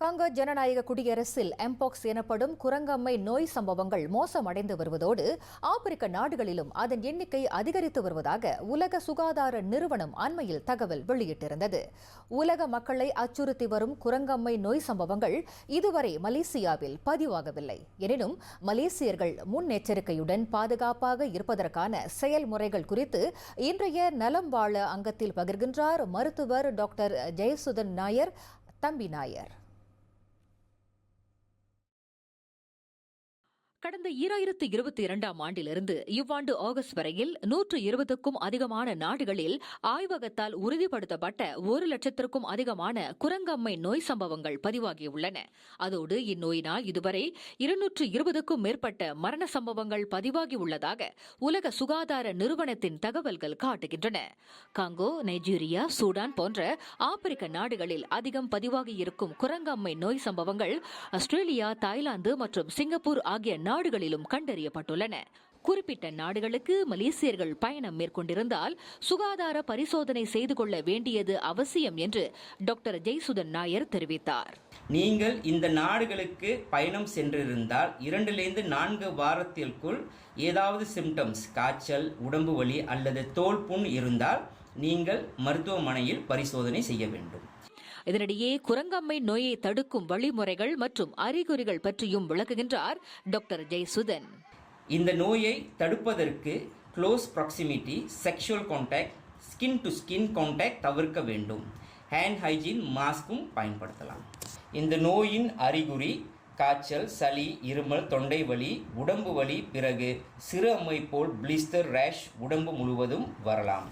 Congo ஜனநாயக குடியரசில் mpox எனப்படும் குரங்கம்மை நோய் சம்பவங்கள் மோசமடைந்து வருவதோடு ஆப்பிரிக்க நாடுகளிலும் அதன் எண்ணிக்கை அதிகரித்து வருவதாக உலக சுகாதார நிறுவனம் அண்மையில் தகவல் வெளியிட்டிருந்தது. உலக மக்களை அச்சுறுத்தி வரும் குரங்கம்மை நோய் சம்பவங்கள் இதுவரை மலேசியாவில் பதிவாகவில்லை. எனினும் மலேசியர்கள் முன்னெச்சரிக்கையுடன் பாதுகாப்பாக இருப்பதற்கான செயல்முறைகள் குறித்து இன்றைய நலம் வாழ அங்கத்தில் பகிர்கின்றார் மருத்துவர் டாக்டர் ஜெயசுதன் நாயர் தம்பி நாயர். கடந்த ஈராயிரத்து இருபத்தி இரண்டாம் ஆண்டிலிருந்து இவ்வாண்டு ஆகஸ்ட் வரையில் நூற்று இருபதுக்கும் அதிகமான நாடுகளில் ஆய்வகத்தால் உறுதிப்படுத்தப்பட்ட ஒரு லட்சத்திற்கும் அதிகமான குரங்கம்மை நோய் சம்பவங்கள் பதிவாகியுள்ளன. அதோடு இந்நோயினால் இதுவரை இருநூற்று இருபதுக்கும் மேற்பட்ட மரண சம்பவங்கள் பதிவாகியுள்ளதாக உலக சுகாதார நிறுவனத்தின் தகவல்கள் காட்டுகின்றன. காங்கோ நைஜீரியா சூடான் போன்ற ஆப்பிரிக்க நாடுகளில் அதிகம் பதிவாகியிருக்கும் குரங்கம்மை நோய் சம்பவங்கள் ஆஸ்திரேலியா தாய்லாந்து மற்றும் சிங்கப்பூர் ஆகிய நாடுகளிலும் கண்டறியப்பட்டுள்ளன. குறிப்பிட்ட நாடுகளுக்கு மலேசியர்கள் பயணம் மேற்கொண்டிருந்தால் சுகாதார பரிசோதனை செய்து கொள்ள வேண்டியது அவசியம் என்று டாக்டர் ஜெய்சுதன் நாயர் தெரிவித்தார். நீங்கள் இந்த நாடுகளுக்கு பயணம் சென்றிருந்தால் இரண்டிலிருந்து நான்கு வாரத்திற்குள் ஏதாவது சிம்டம்ஸ் காய்ச்சல் உடம்பு வலி அல்லது தோல் புண் இருந்தால் நீங்கள் மருத்துவமனையில் பரிசோதனை செய்ய வேண்டும். இதனிடையே குரங்கம்மை நோயை தடுக்கும் வழிமுறைகள் மற்றும் அறிகுறிகள் பற்றியும் விளக்குகின்றார் டாக்டர் ஜெயசுதன். இந்த நோயை தடுப்பதற்கு close proximity sexual contact skin to skin contact தவிர்க்க வேண்டும். ஹேண்ட் ஹைஜீன் மாஸ்க்கும் பயன்படுத்தலாம். இந்த நோயின் அறிகுறி காய்ச்சல் சளி இருமல் தொண்டை வலி உடம்பு வலி பிறகு சிறு அம்மை போல் பிளிஸ்டர் ரேஷ் உடம்பு முழுவதும் வரலாம்.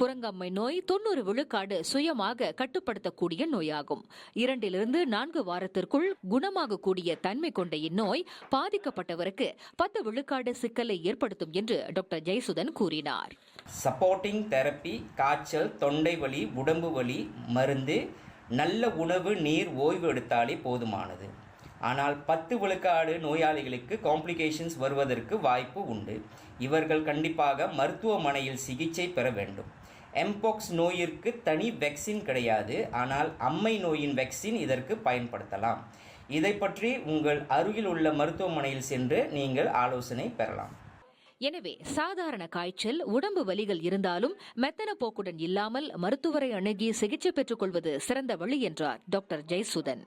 குரங்கம்மை நோய் தொண்ணூறு விழுக்காடு சுயமாக கட்டுப்படுத்தக்கூடிய நோயாகும். இரண்டிலிருந்து நான்கு வாரத்திற்குள் குணமாகக்கூடிய தன்மை கொண்ட இந்நோய் பாதிக்கப்பட்டவருக்கு பத்து விழுக்காடு சிக்கலை ஏற்படுத்தும் என்று டாக்டர் ஜெயசுதன் கூறினார். சப்போர்ட்டிங் தெரப்பி காய்ச்சல் தொண்டை வலி உடம்பு வலி மருந்து நல்ல உணவு நீர் ஓய்வு எடுத்தாலே போதுமானது. ஆனால் பத்து விழுக்காடு நோயாளிகளுக்கு காம்ப்ளிகேஷன்ஸ் வருவதற்கு வாய்ப்பு உண்டு. இவர்கள் கண்டிப்பாக மருத்துவமனையில் சிகிச்சை பெற வேண்டும். எம்பாக்ஸ் நோயிற்கு தனி வெக்சின் கிடையாது. ஆனால் அம்மை நோயின் வெக்சின் இதற்கு பயன்படுத்தலாம். இதை பற்றி உங்கள் அருகில் உள்ள மருத்துவமனையில் சென்று நீங்கள் ஆலோசனை பெறலாம். எனவே சாதாரண காய்ச்சல் உடம்பு வலிகள் இருந்தாலும் மெத்தன போக்குடன் இல்லாமல் மருத்துவரை அணுகி சிகிச்சை பெற்றுக் கொள்வது சிறந்த வழி என்றார் டாக்டர் ஜெயசுதன்.